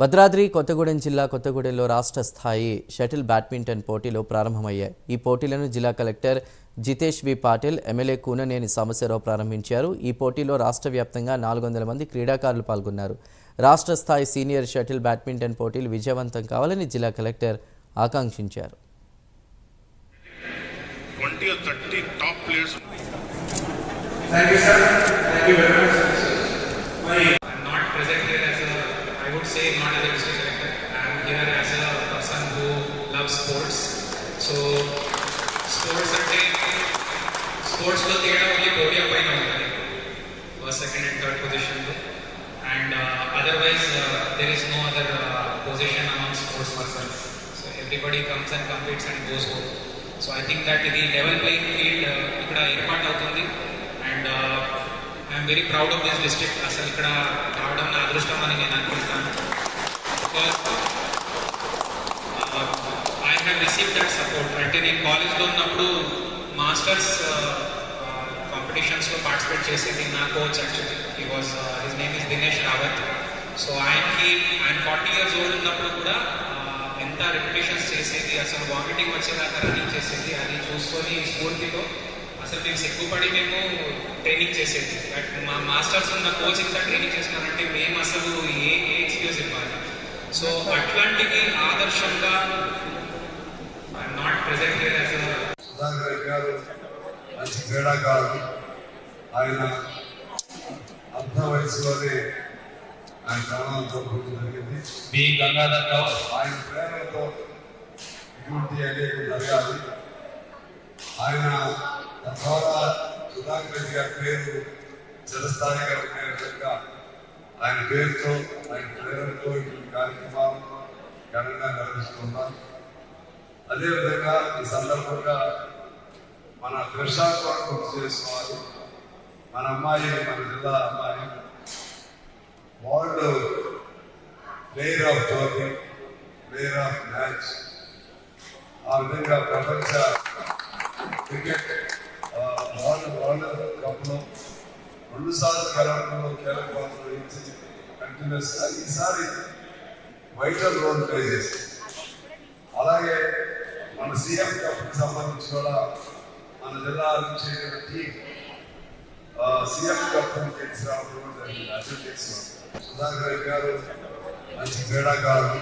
భద్రాద్రి కొత్తగూడెం జిల్లా కొత్తగూడెంలో రాష్ట్ర స్థాయి షటిల్ బ్యాడ్మింటన్ పోటీలు ప్రారంభమయ్యాయి. ఈ పోటీలను జిల్లా collector Jitesh V Patil MLA Kunamneni Sambasivarao ప్రారంభించారు. ఈ పోటీలో రాష్ట్ర వ్యాప్తంగా నాలుగు వందల మంది క్రీడాకారులు పాల్గొన్నారు. రాష్ట్ర స్థాయి సీనియర్ షటిల్ బ్యాడ్మింటన్ పోటీలు విజయవంతం కావాలని జిల్లా కలెక్టర్ ఆకాంక్షించారు. 20 or 30 top players Thank you, sports so sports sports అంటే స్పోర్ట్స్లో తేడా ఓన్లీ పోడియం పైన ఉంటుంది ఫస్ట్ సెకండ్ అండ్ థర్డ్ పొజిషన్లో and otherwise there is no other position among sports persons so everybody comes and completes and goes home so I think that ఇది level playing field ఇక్కడ ఏర్పాటు అవుతుంది. And I'm very proud of this district అసలు ఇక్కడ రావడం నా అదృష్టం అని నేను అనుకుంటాను I have receive that support అంటే నేను కాలేజ్లో ఉన్నప్పుడు మాస్టర్స్ కాంపిటీషన్స్లో పార్టిసిపేట్ చేసేది నా coach actually he was his name is Dinesh Rawat so ఆయనకి ఆయన ఫార్టీ ఇయర్స్ ఓల్డ్ ఉన్నప్పుడు కూడా uh, ఎంత రిపిటేషన్స్ చేసేది అసలు వామిటింగ్ వచ్చేదాకా రన్నింగ్ చేసేది అది చూసుకొని స్ఫూర్తితో అసలు మేము సిగ్గుపడి మేము ట్రైనింగ్ చేసేది. బట్ మా మాస్టర్స్ ఉన్న కోచ్ ఇంత ట్రైనింగ్ చేస్తున్నారంటే మేము అసలు ఏ ఏ ఎక్స్క్యూజ్ ఇవ్వాలి. సో అట్లాంటివి ఆదర్శంగా సుధాకర్ గారు మంచి క్రీడాకారుడు ఆయన అర్ధ వయసులోనే ఆయన ప్రాణాలు కోల్పోవడం జరిగింది మీ గంగాధర్ రావు. ఆయన ప్రేరణతో ఇటువంటి అనేక జరగాలి ఆయన తద్వారా సుధాకర్ రెడ్డి గారి పేరు చిరస్థాయిగా ఉండే విధంగా ఆయన పేరుతో ఆయన ప్రేరణతో ఇటువంటి కార్యక్రమాలు ఘనంగా నిర్వహిస్తున్నాం. అదేవిధంగా ఈ సందర్భంగా మన త్రిషాల్ గుర్తు చేసుకోవాలి మన అమ్మాయి మన జిల్లా అమ్మాయి world player of tourney player of match ఆ విధంగా ప్రపంచ క్రికెట్ ఆ, వరల్డ్ వరల్డ్ కప్లో రెండు సార్లు గెలవడంలో కీలక పాత్ర వహించి కంటిన్యూస్గా ఈసారి వైటల్ రోల్ ప్లే చేసింది. అలాగే మన సీఎం కప్ సంబంధించి కూడా మన జిల్లా నుంచి టీం సీఎం కప్ తీసుకురావడం జరిగింది. అటెండ్ చేస్తున్నాం సుధాకర్ గారు మంచి క్రీడాకారులు